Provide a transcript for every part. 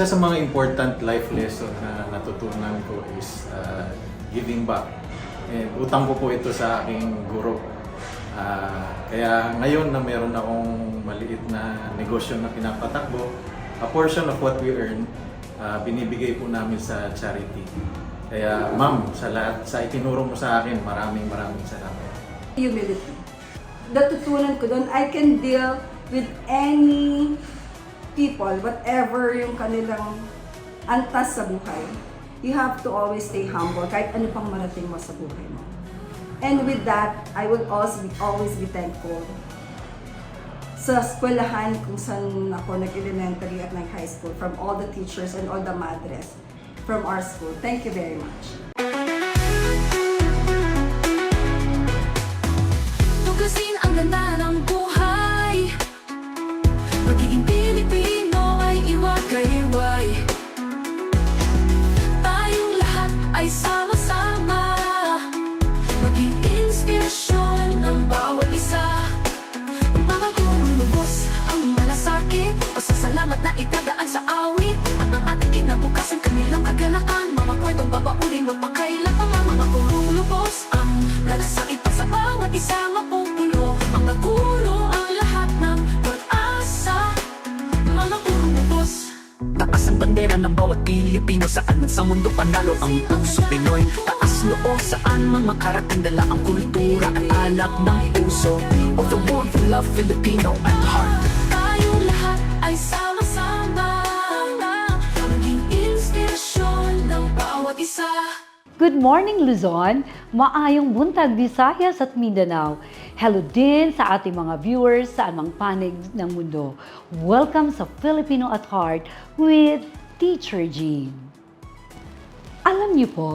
isa sa mga important life lesson na natutunan ko is uh, giving back. And utang ko po ito sa aking guro. Ah, kaya ngayon na meron akong maliit na negosyo na pinapatakbo, a portion of what we earn, ah, binibigay po namin sa charity. Kaya ma'am, sa lahat, sa itinuro mo sa akin, maraming maraming salamat. humility. Natutunan ko doon, I can deal with any people, whatever yung kanilang antas sa buhay. You have to always stay humble kahit ano pang marating mo sa buhay mo. And with that, I will also be, always be thankful sa eskwelahan kung saan ako nag-elementary at nag-high school from all the teachers and all the madres from our school. Thank you very much. Tugasin ang ganda ng sa mundo panalo ang puso Pinoy Taas noo saan man makarating Dala ang kultura at alak ng puso Of the world we love Filipino at heart Tayong lahat ay sama-sama Maging inspirasyon ng bawat isa Good morning Luzon, maayong buntag Visayas at Mindanao. Hello din sa ating mga viewers sa anumang panig ng mundo. Welcome sa Filipino at Heart with Teacher Jean. Alam niyo po,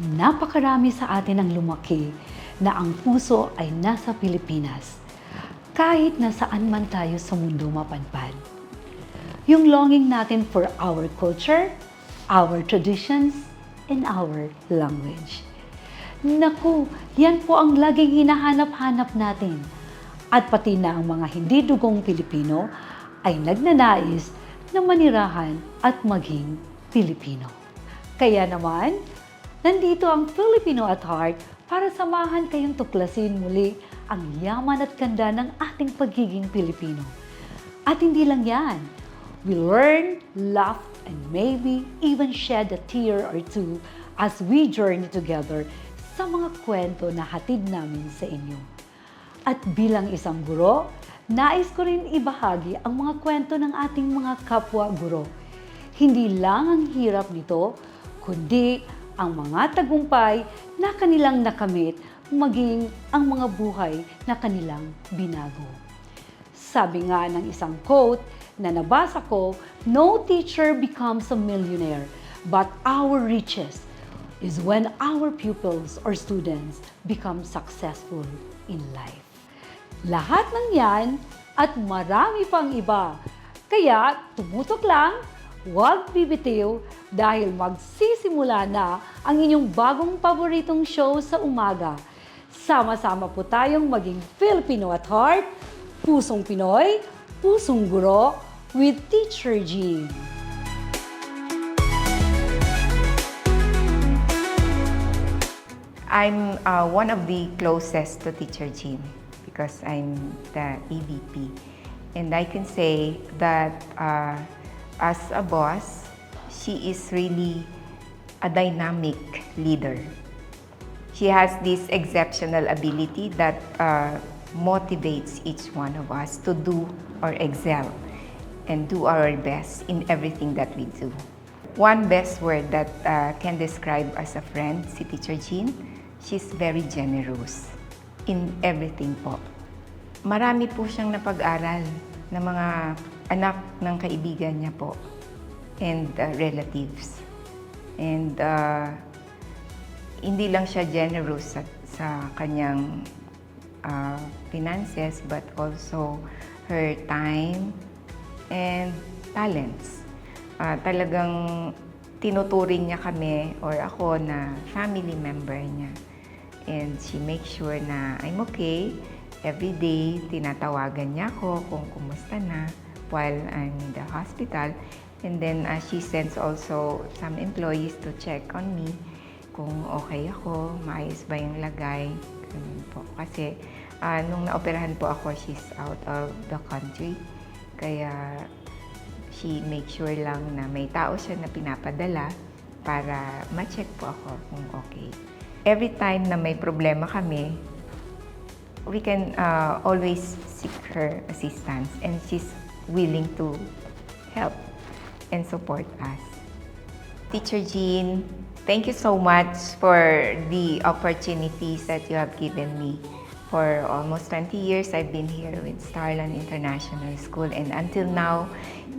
napakarami sa atin ang lumaki na ang puso ay nasa Pilipinas. Kahit na saan man tayo sa mundo mapadpad. Yung longing natin for our culture, our traditions, and our language. Naku, yan po ang laging hinahanap-hanap natin. At pati na ang mga hindi dugong Pilipino ay nagnanais na manirahan at maging Pilipino. Kaya naman, nandito ang Filipino at Heart para samahan kayong tuklasin muli ang yaman at ganda ng ating pagiging Pilipino. At hindi lang yan, we learn, laugh, and maybe even shed a tear or two as we journey together sa mga kwento na hatid namin sa inyo. At bilang isang guro, nais ko rin ibahagi ang mga kwento ng ating mga kapwa guro. Hindi lang ang hirap nito, kundi ang mga tagumpay na kanilang nakamit maging ang mga buhay na kanilang binago. Sabi nga ng isang quote na nabasa ko, no teacher becomes a millionaire, but our riches is when our pupils or students become successful in life. Lahat ng yan at marami pang iba. Kaya tumutok lang, huwag bibitiw dahil magsisimula na ang inyong bagong paboritong show sa umaga. Sama-sama po tayong maging Filipino at heart, pusong Pinoy, pusong guro, with Teacher Jean. I'm uh, one of the closest to Teacher Jean because I'm the EVP. And I can say that uh, as a boss, she is really a dynamic leader. She has this exceptional ability that uh, motivates each one of us to do or excel and do our best in everything that we do. One best word that uh, can describe as a friend si Teacher Jean, she's very generous in everything po. Marami po siyang napag-aral ng mga anak ng kaibigan niya po and uh, relatives. And uh, hindi lang siya generous sa, sa kanyang uh, finances but also her time and talents. Ah, talagang tinuturing niya kami or ako na family member niya. And she makes sure na I'm okay. Every day, tinatawagan niya ako kung kumusta na while I'm in the hospital. And then uh, she sends also some employees to check on me kung okay ako, maayos ba yung lagay. Ganun po. Kasi ah, nung naoperahan po ako, she's out of the country. Kaya she make sure lang na may tao siya na pinapadala para ma-check po ako kung okay. Every time na may problema kami, we can uh, always seek her assistance and she's willing to help and support us. Teacher Jean, thank you so much for the opportunities that you have given me. For almost 20 years, I've been here with Starland International School, and until now,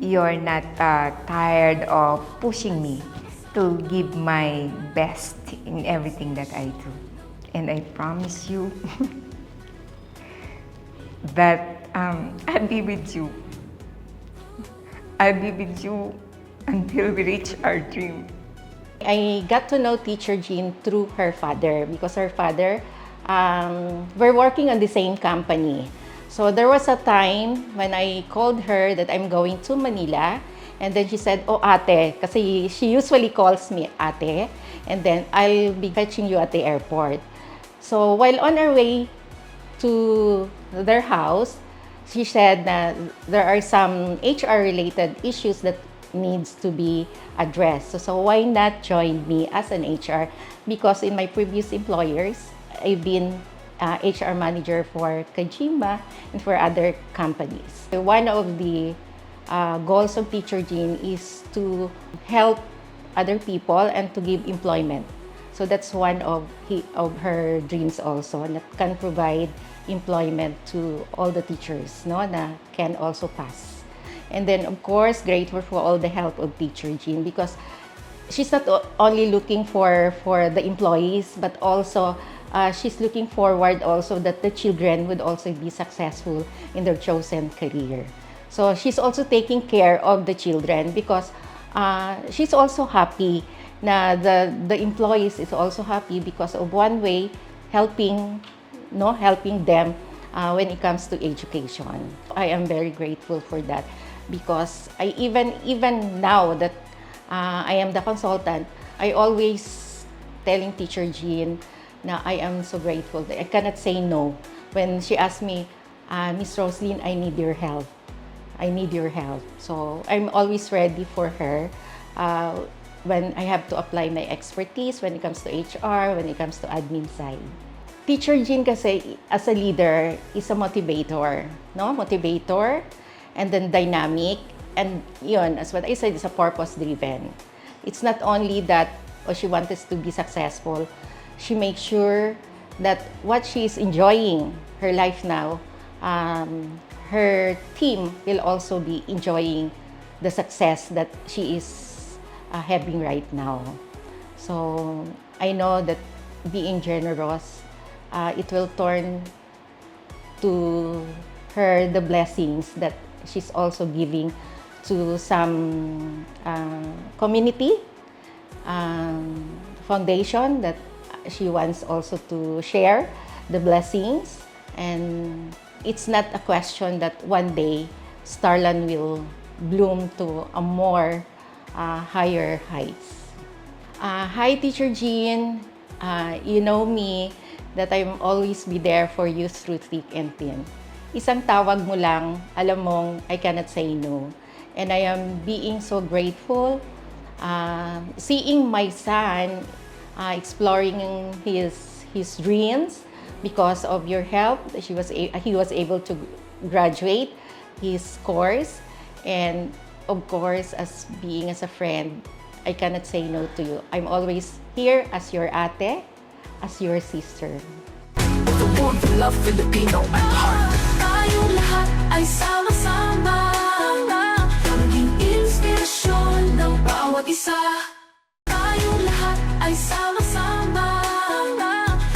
you're not uh, tired of pushing me to give my best in everything that I do. And I promise you that um, I'll be with you. I'll be with you until we reach our dream. I got to know Teacher Jean through her father because her father, um, we're working on the same company. So there was a time when I called her that I'm going to Manila and then she said, oh ate, kasi she usually calls me ate and then I'll be fetching you at the airport. So while on our way to their house, she said that there are some HR related issues that needs to be addressed. So, so why not join me as an HR? Because in my previous employers, I've been uh, HR manager for Kajima and for other companies. One of the uh, goals of Teacher Jean is to help other people and to give employment. So that's one of he, of her dreams also and that can provide employment to all the teachers no na can also pass. And then of course grateful for all the help of Teacher Jean because she's not only looking for for the employees but also uh, she's looking forward also that the children would also be successful in their chosen career. So she's also taking care of the children because uh, she's also happy na the the employees is also happy because of one way helping no helping them uh, when it comes to education. I am very grateful for that because I even even now that uh, I am the consultant, I always telling teacher Jean na I am so grateful I cannot say no when she asked me, uh, Miss Roslyn, I need your help. I need your help. So I'm always ready for her uh, when I have to apply my expertise when it comes to HR, when it comes to admin side. Teacher Jean kasi as a leader is a motivator, no? Motivator and then dynamic and yun, as what I said, is a purpose driven. It's not only that oh, she wants to be successful, she makes sure that what she is enjoying her life now, um, her team will also be enjoying the success that she is uh, having right now. So I know that being generous, uh, it will turn to her the blessings that she's also giving to some uh, community um, foundation that she wants also to share the blessings and it's not a question that one day Starland will bloom to a more uh, higher heights. Uh, hi, Teacher Jean. Uh, you know me that I'm always be there for you through thick and thin. Isang tawag mo lang, alam mong I cannot say no. And I am being so grateful uh, seeing my son uh, exploring his his dreams because of your help. She was a- he was able to graduate his course, and of course, as being as a friend, I cannot say no to you. I'm always here as your ate, as your sister. The one for love Filipino at heart Tayong lahat ay sama-sama Maging inspirasyon ng bawat isa Tayong lahat ay sama-sama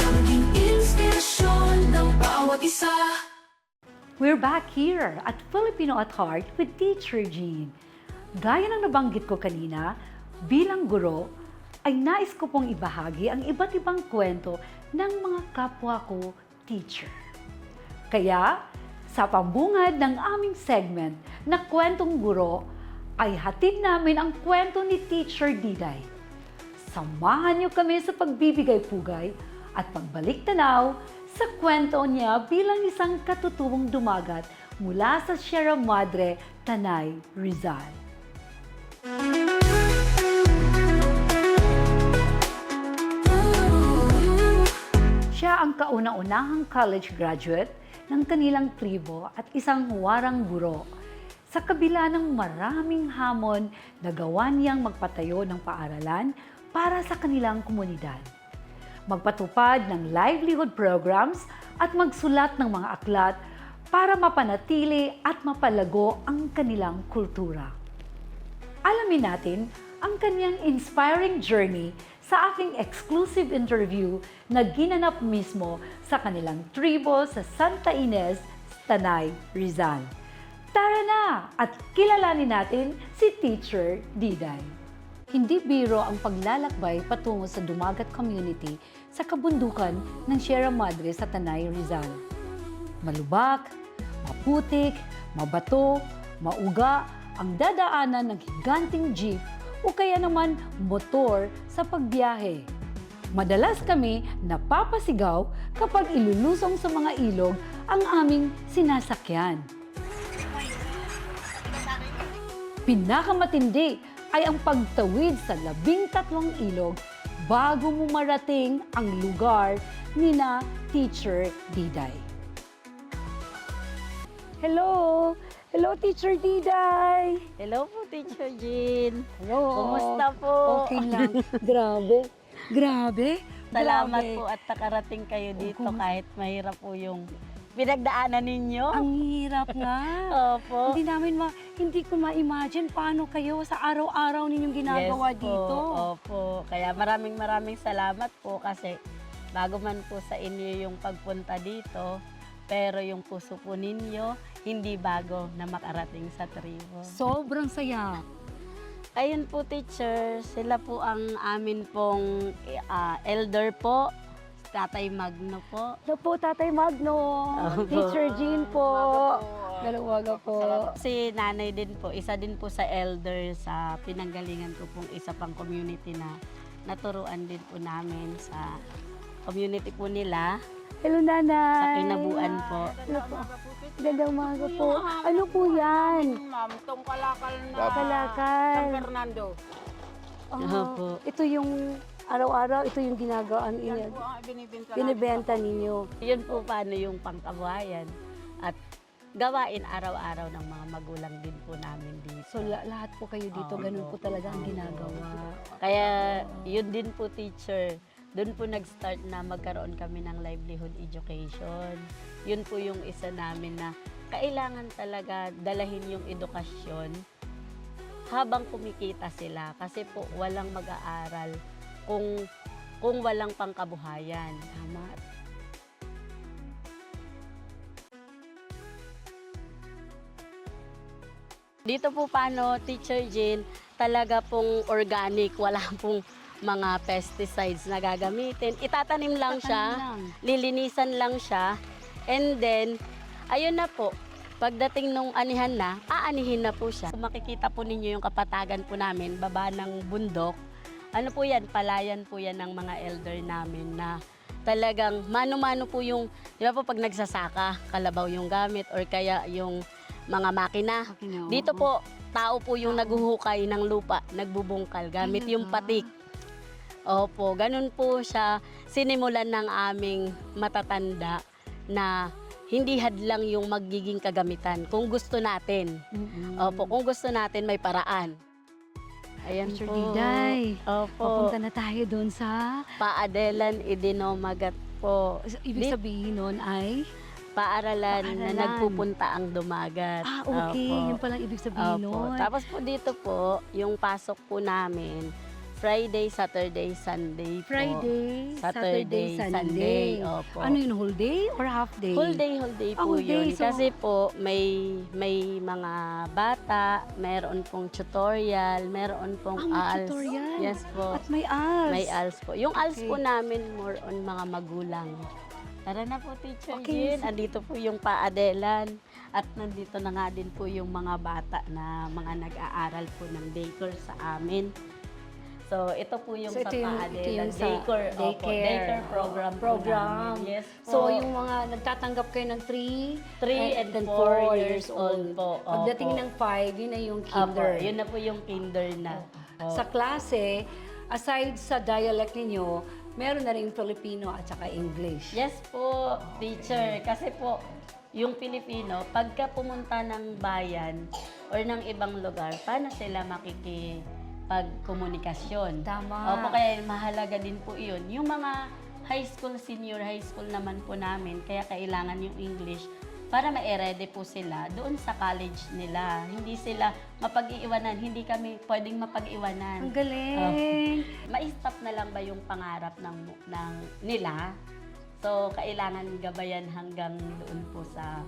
Maging inspirasyon ng bawat isa We're back here at Filipino at Heart with Teacher Jean. Gaya ng nabanggit ko kanina, bilang guro, ay nais ko pong ibahagi ang iba't ibang kwento ng mga kapwa ko teacher. Kaya, sa pambungad ng aming segment na kwentong guro, ay hatid namin ang kwento ni Teacher Diday. Samahan niyo kami sa pagbibigay-pugay at pagbalik tanaw sa kwento niya bilang isang katutuwang dumagat mula sa Sierra Madre, Tanay, Rizal. Siya ang kauna-unahang college graduate ng kanilang tribo at isang huwarang guro. Sa kabila ng maraming hamon, nagawa niyang magpatayo ng paaralan para sa kanilang komunidad. Magpatupad ng livelihood programs at magsulat ng mga aklat para mapanatili at mapalago ang kanilang kultura. Alamin natin ang kanyang inspiring journey sa aking exclusive interview na ginanap mismo sa kanilang tribo sa Santa Ines, Tanay, Rizal. Tara na at kilalanin natin si Teacher Diday. Hindi biro ang paglalakbay patungo sa Dumagat Community sa kabundukan ng Sierra Madre sa Tanay, Rizal. Malubak, maputik, mabato, mauga ang dadaanan ng higanting jeep o kaya naman motor sa pagbiyahe. Madalas kami napapasigaw kapag ilulusong sa mga ilog ang aming sinasakyan. Pinakamatindi ay ang pagtawid sa labing tatlong ilog bago mo marating ang lugar ni na Teacher Diday. Hello! Hello, Teacher Diday! Hello po, Teacher Jean. Hello! Kumusta po? Okay lang. Grabe. Grabe. Salamat Grabe. po at nakarating kayo dito kumus- kahit mahirap po yung pinagdaanan ninyo. Ang hirap nga. Opo. Hindi namin ma hindi ko ma-imagine paano kayo sa araw-araw ninyong ginagawa yes dito. Po, opo. Kaya maraming maraming salamat po kasi bago man po sa inyo yung pagpunta dito, pero yung puso po ninyo, hindi bago na makarating sa tribo. Sobrang saya. Ayun po, teacher, sila po ang amin pong ah, elder po, Tatay Magno po. Hello po, Tatay Magno. Opo. Teacher Jean po. Dalawaga po. Si nanay din po, isa din po sa elder sa pinanggalingan ko pong isa pang community na naturuan din po namin sa community po nila Hello, sa Nanay. kinabuan po. Hello po. Gandang umaga po. Ano po yan? Ma'am, tong kalakal na Kalakal. San Fernando. Ah, Opo. ito yung araw-araw, ito yung ginagawaan Yan inyo. po ang binibinta namin. Binibenta ninyo. Yun po paano yung pangkabuhayan at gawain araw-araw ng mga magulang din po namin dito. So la- lahat po kayo dito, ganun po talaga ang ginagawa. Kaya yun din po teacher, doon po nag-start na magkaroon kami ng livelihood education. Yun po yung isa namin na kailangan talaga dalahin yung edukasyon habang kumikita sila kasi po walang mag-aaral kung kung walang pangkabuhayan. Tama. Dito po paano, Teacher Jean, talaga pong organic, wala pong mga pesticides na gagamitin. Itatanim lang siya, lilinisan lang siya, and then, ayun na po, pagdating nung anihan na, aanihin na po siya. Kung makikita po ninyo yung kapatagan po namin, baba ng bundok, ano po yan, palayan po yan ng mga elder namin na talagang mano-mano po yung, di ba po pag nagsasaka, kalabaw yung gamit or kaya yung mga makina. Dito po, tao po yung naghuhukay ng lupa, nagbubungkal gamit yung Talaga? patik. Opo, ganun po siya sinimulan ng aming matatanda na hindi hadlang yung magiging kagamitan kung gusto natin. Mm-mm. Opo, kung gusto natin may paraan. Ayan Teacher po. Diday, Opo. Papunta na tayo doon sa... Paadelan Idinomagat po. Ibig Di- sabihin nun ay... Paaralan, na Paaralan. nagpupunta ang dumagat. Ah, okay. Opo. Yun palang ibig sabihin Opo. nun. Tapos po dito po, yung pasok po namin, Friday, Saturday, Sunday po. Friday, Saturday, Saturday, Sunday. Sunday. Opo. Ano yun, whole day or half day? Whole day, whole day Ah, po whole day. yun. So- Kasi po, may may mga bata, meron pong tutorial, meron pong Ah, may ALS. tutorial. Yes po. At may ALS. May ALS po. Yung ALS Okay. po namin, more on mga magulang. Tara na po, Teacher Okay. Jean. Andito po yung paadelan. At nandito na nga din po yung mga bata na mga nag-aaral po ng daycare sa amin. So, ito po yung So, sa ito yung- Paadela ito yung sa daycare, opo, daycare. daycare program. program. namin. Yes po. So, yung mga nagtatanggap kayo ng 3, Three and four years old po. Pagdating Opo. ng 5, yun na yung Opo, kinder. yun na po yung kinder na. Sa klase, aside sa dialect ninyo, meron na rin Filipino at saka English. Yes po, teacher. Kasi po, yung Pilipino, pagka pumunta ng bayan or ng ibang lugar, paano sila makikipagkomunikasyon? Tama. Opo, kaya mahalaga din po iyon. Yung mga high school, senior high school naman po namin, kaya kailangan yung English para ma-ready po sila doon sa college nila. Hindi sila mapag-iiwanan, hindi kami pwedeng mapag-iwanan. Ang galing! Ma-stop na lang ba yung pangarap ng, ng nila? So, kailangan gabayan hanggang doon po sa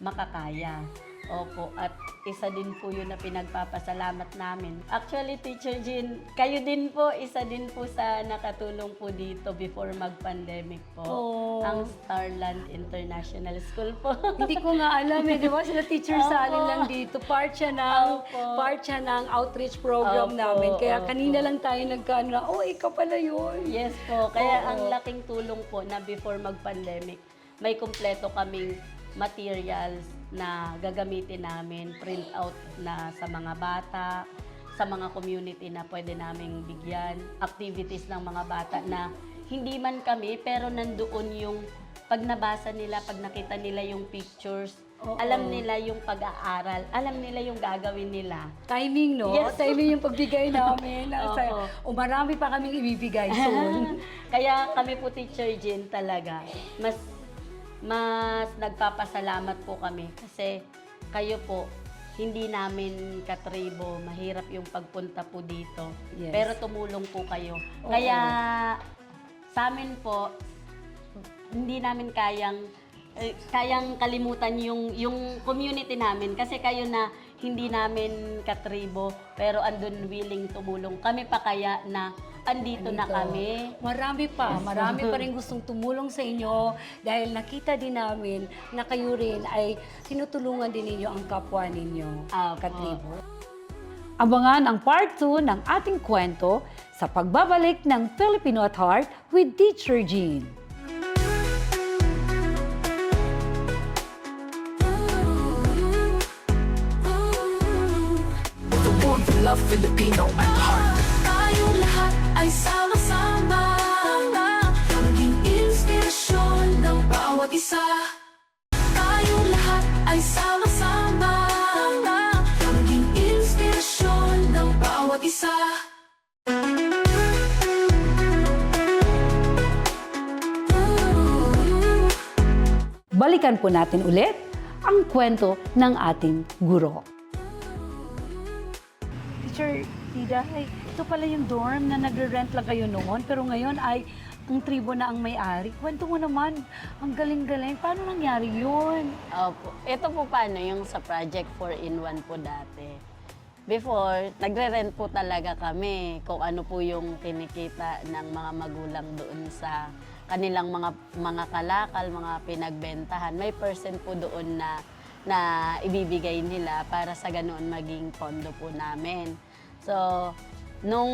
makakaya. Opo, at isa din po yun na pinagpapasalamat namin. Actually, Teacher Jean, kayo din po, isa din po sa nakatulong po dito before mag-pandemic po. Oh. Ang Starland International School po. Hindi ko nga alam eh, di ba? Sila teacher sa alin Opo. lang dito. Part siya ng, Opo. part siya ng outreach program Opo, namin. Kaya opo. kanina lang tayo nagkano na, oh, ikaw pala yun. Yes po. Kaya Oo. ang laking tulong po na before mag-pandemic, may kumpleto kaming materials na gagamitin namin, print out na sa mga bata, sa mga community na pwede naming bigyan, activities ng mga bata na hindi man kami, pero nandoon yung pag nabasa nila, pag nakita nila yung pictures, Oo. alam nila yung pag-aaral, alam nila yung gagawin nila. Timing, no? Yes. Timing yung pagbigay namin. Opo. o marami pa kaming ibibigay soon. Kaya kami po, Teacher Jean, talaga, mas mas nagpapasalamat po kami kasi kayo po, hindi namin katribo, mahirap yung pagpunta po dito. Yes. Pero tumulong po kayo. Oo. Kaya sa amin po, hindi namin kayang eh, kayang kalimutan yung yung community namin kasi kayo na hindi namin katribo pero andun willing tumulong. Kami pa kaya na andito na Andito. kami. Marami pa, marami pa rin gustong tumulong sa inyo dahil nakita din namin na kayo rin ay tinutulungan din ninyo ang kapwa ninyo, Apo. katribo. Abangan ang part 2 ng ating kwento sa pagbabalik ng Filipino at Heart with Teacher Jean. Love Filipino at heart. Tayong lahat ay sama-sama. Maging inspirasyon ng bawat isa. Tayong lahat ay sama-sama. Maging inspirasyon ng bawat isa. Balikan po natin ulit ang kwento ng ating guro. Teacher Tida, ay, ito pala yung dorm na nagre-rent lang kayo noon, pero ngayon ay ang tribo na ang may-ari. Kwento mo naman, ang galing-galing. Paano nangyari yun? Opo. Ito po paano yung sa Project 4-in-1 po dati. Before, nagre-rent po talaga kami kung ano po yung kinikita ng mga magulang doon sa kanilang mga mga kalakal, mga pinagbentahan. May percent po doon na na ibibigay nila para sa ganoon maging pondo po namin. So, nung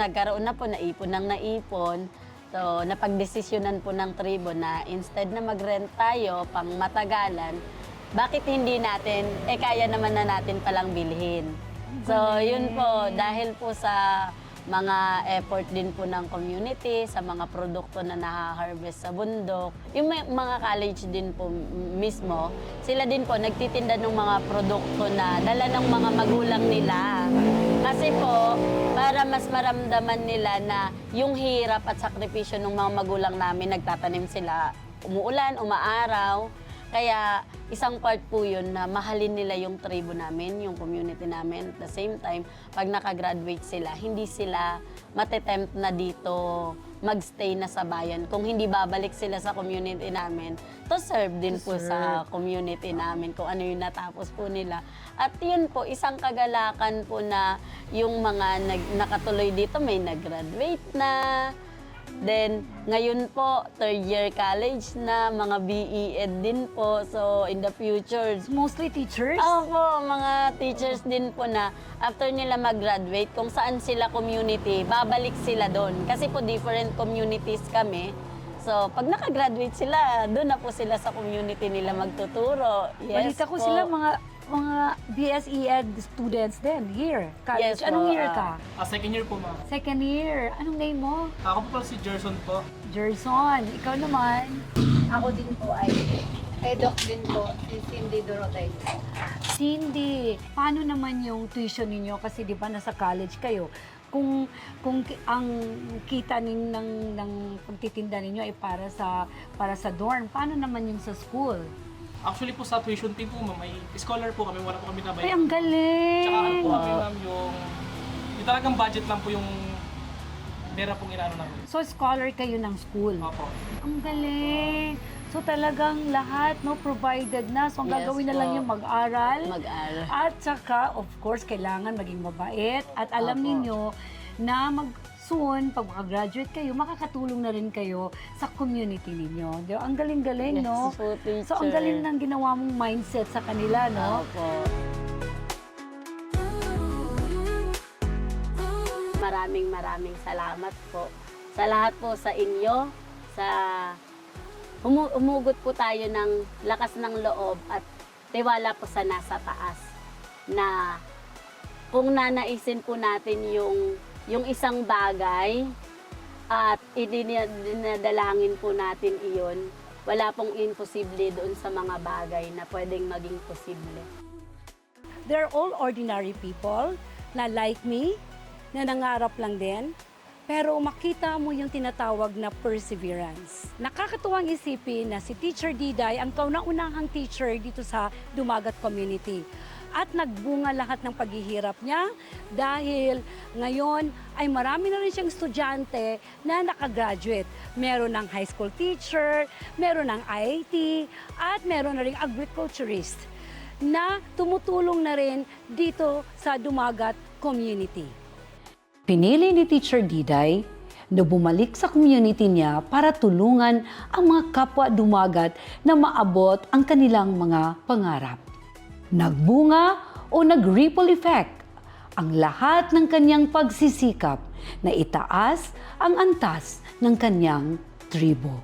nagkaroon na po, naipon ng naipon, so napagdesisyonan po ng tribo na instead na mag-rent tayo pang matagalan, bakit hindi natin, eh kaya naman na natin palang bilhin. So, yun po, dahil po sa mga effort din po ng community, sa mga produkto na naha-harvest sa bundok. Yung mga college din po mismo, sila din po nagtitinda ng mga produkto na dala ng mga magulang nila. Kasi po, para mas maramdaman nila na yung hirap at sakripisyo ng mga magulang namin, nagtatanim sila, umuulan, umaaraw, kaya isang part po yun na mahalin nila yung tribo namin, yung community namin. At the same time, pag nakagraduate sila, hindi sila matetempt na dito magstay na sa bayan. Kung hindi babalik sila sa community namin, to serve din po sa community namin kung ano yung natapos po nila. At yun po, isang kagalakan po na yung mga nag, nakatuloy dito may nag-graduate na, Then, ngayon po, third year college na, mga BE-Ed din po. So, in the future, Mostly teachers? Opo, mga teachers din po na after nila mag-graduate, kung saan sila community, babalik sila doon. Kasi po different communities kami. So, pag nakagraduate sila, doon na po sila sa community nila magtuturo. Yes Balita ko po. sila mga mga BSE Ed students din here. College. Yes Anong po, year ah. ka? Ah, second year po, ma'am. Second year. Anong name mo? Ako po pala si Gerson po. Jerson. Ikaw naman. Ako din po ay EDOC din po, si Cindy Dorotay. Cindy, paano naman yung tuition ninyo? Kasi di ba nasa college kayo. Kung kung ki- ang kita nin ng ng pagtitinda ninyo ay para sa para sa dorm, paano naman yung sa school? Actually po sa tuition fee po, ma'am, may scholar po kami. Wala po kami nabayad. Ay, ang galing! Tsaka ano po kami, ma'am, yung... Yung talagang budget lang po yung pera pong inaano namin. So, scholar kayo ng school. Opo. Ang galing! So, talagang lahat, no, provided na. So, ang Yes gagawin na lang po. yung mag-aral. Mag-aral. At saka, of course, kailangan maging mabait. At alam Opo. ninyo na mag soon, pag makagraduate kayo, makakatulong na rin kayo sa community ninyo. Di ba? Ang galing-galing, Yes no? po, teacher. So, ang galing ng ginawa mong mindset sa kanila, no? Opo. Maraming maraming salamat po. Sa lahat po sa inyo, sa umu- umugot po tayo ng lakas ng loob at tiwala po sa nasa taas na kung nanaisin po natin yung yung isang bagay at idinadalangin po natin iyon, wala pong imposible doon sa mga bagay na pwedeng maging posible. They're all ordinary people na like me, na nangarap lang din, pero makita mo yung tinatawag na perseverance. Nakakatuwang isipin na si Teacher Diday ang kauna-unahang teacher dito sa Dumagat Community. At nagbunga lahat ng paghihirap niya dahil ngayon ay marami na rin siyang estudyante na nakagraduate. Meron ng high school teacher, meron ng IIT, at meron na rin agriculturist na tumutulong na rin dito sa Dumagat Community. Pinili ni Teacher Diday na bumalik sa community niya para tulungan ang mga kapwa dumagat na maabot ang kanilang mga pangarap. Nagbunga o nag-ripple effect ang lahat ng kanyang pagsisikap na itaas ang antas ng kanyang tribo.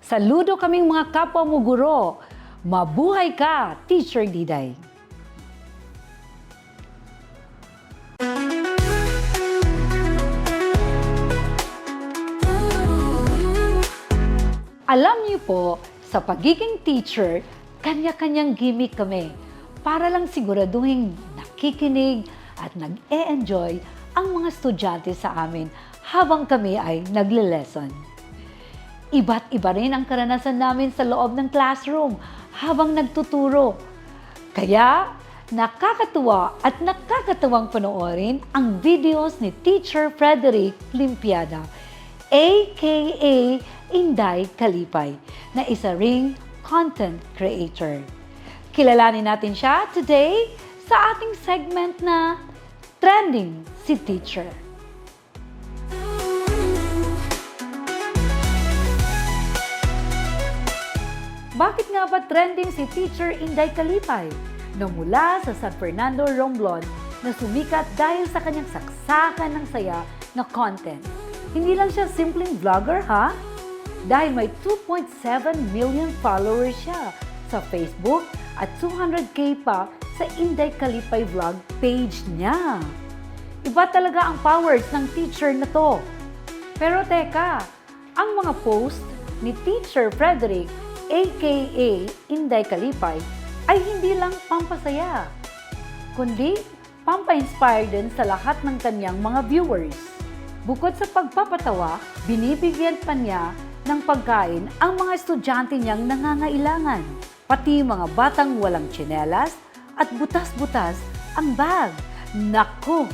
Saludo kaming mga kapwa mo guro. Mabuhay ka, Teacher Diday! Alam niyo po, sa pagiging teacher, kanya-kanyang gimmick kami para lang siguraduhin nakikinig at nag-e-enjoy ang mga estudyante sa amin habang kami ay nagle-lesson. Iba't iba rin ang karanasan namin sa loob ng classroom habang nagtuturo. Kaya, nakakatuwa at nakakatawang panoorin ang videos ni Teacher Frederick Limpiada, aka Inday Kalipay, na isa ring content creator. Kilalanin natin siya today sa ating segment na Trending si Teacher. Bakit nga ba trending si Teacher Inday Kalipay? Na mula sa San Fernando, Romblon na sumikat dahil sa kanyang saksakan ng saya na content. Hindi lang siya simpleng vlogger ha? Dahil may 2.7 million followers siya sa Facebook at 200k pa sa Inday Kalipay vlog page niya. Iba talaga ang powers ng teacher na to. Pero teka, ang mga post ni Teacher Frederick, aka Inday Kalipay, ay hindi lang pampasaya, kundi pampa-inspire din sa lahat ng kanyang mga viewers. Bukod sa pagpapatawa, binibigyan pa niya ng pagkain ang mga estudyante niyang nangangailangan, pati mga batang walang tsinelas at butas-butas ang bag. Naku!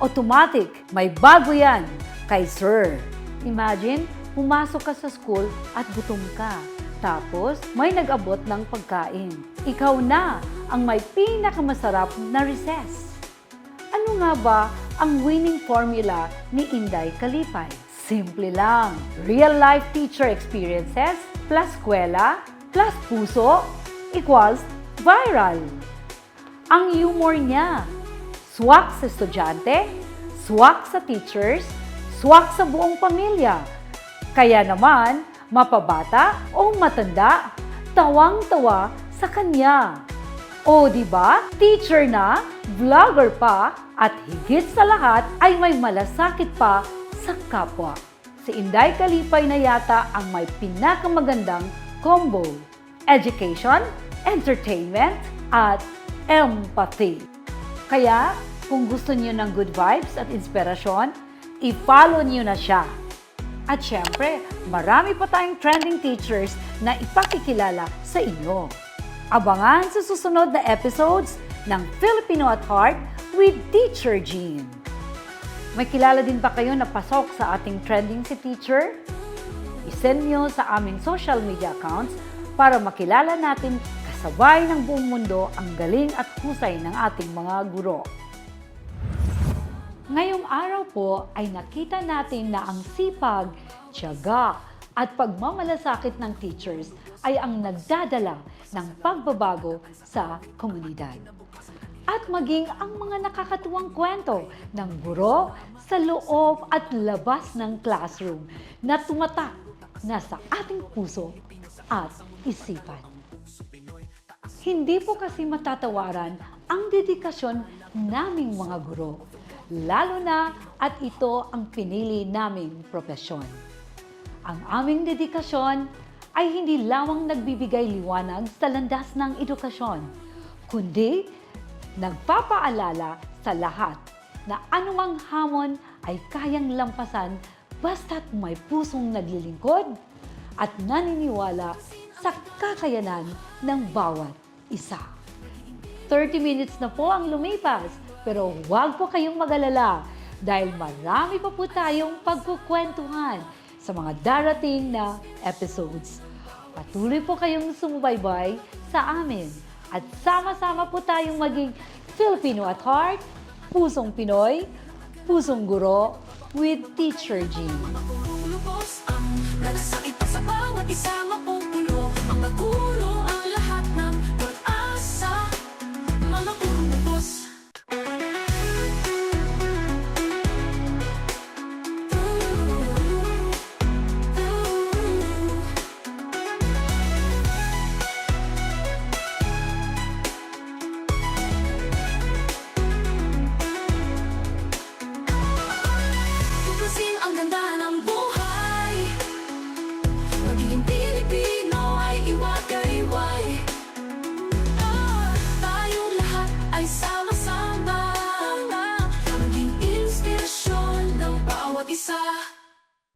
Automatic, may bago yan kay Sir. Imagine, pumasok ka sa school at gutom ka. Tapos, may nag-abot ng pagkain. Ikaw na ang may pinakamasarap na recess. Ano nga ba ang winning formula ni Inday Kalipay? Simple lang. Real life teacher experiences plus eskwela plus puso equals viral. Ang humor niya, swak sa estudyante, swak sa teachers, swak sa buong pamilya. Kaya naman, mapabata o matanda, tawang-tawa sa kanya. O di ba? Teacher na, vlogger pa, at higit sa lahat ay may malasakit pa sa kapwa. Si Inday Kalipay na yata ang may pinakamagandang combo. Education, entertainment, at empathy. Kaya, kung gusto niyo ng good vibes at inspirasyon, i-follow niyo na siya. At syempre, marami pa tayong trending teachers na ipakikilala sa inyo. Abangan sa susunod na episodes ng Filipino at Heart with Teacher Jean. May kilala din ba kayo na pasok sa ating trending si teacher? I-send nyo sa aming social media accounts para makilala natin kasabay ng buong mundo ang galing at husay ng ating mga guro. Ngayong araw po ay nakita natin na ang sipag, tiyaga at pagmamalasakit ng teachers ay ang nagdadala ng pagbabago sa komunidad. At maging ang mga nakakatuwang kwento ng guro sa loob at labas ng classroom na tumatak na sa ating puso at isipan. Hindi po kasi matatawaran ang dedikasyon naming mga guro, lalo na at ito ang pinili naming propesyon. Ang aming dedikasyon ay hindi lamang nagbibigay liwanag sa landas ng edukasyon, kundi nagpapaalala sa lahat na anumang hamon ay kayang lampasan basta't may pusong naglilingkod at naniniwala sa kakayanan ng bawat isa. 30 minutes na po ang lumipas, pero huwag po kayong mag-alala dahil marami pa po tayong pagkukwentuhan sa mga darating na episodes. Patuloy po kayong sumubaybay sa amin at sama-sama po tayong maging Filipino at heart, pusong Pinoy, pusong guro with Teacher Jean. Lubos sa bawat isang mapupulo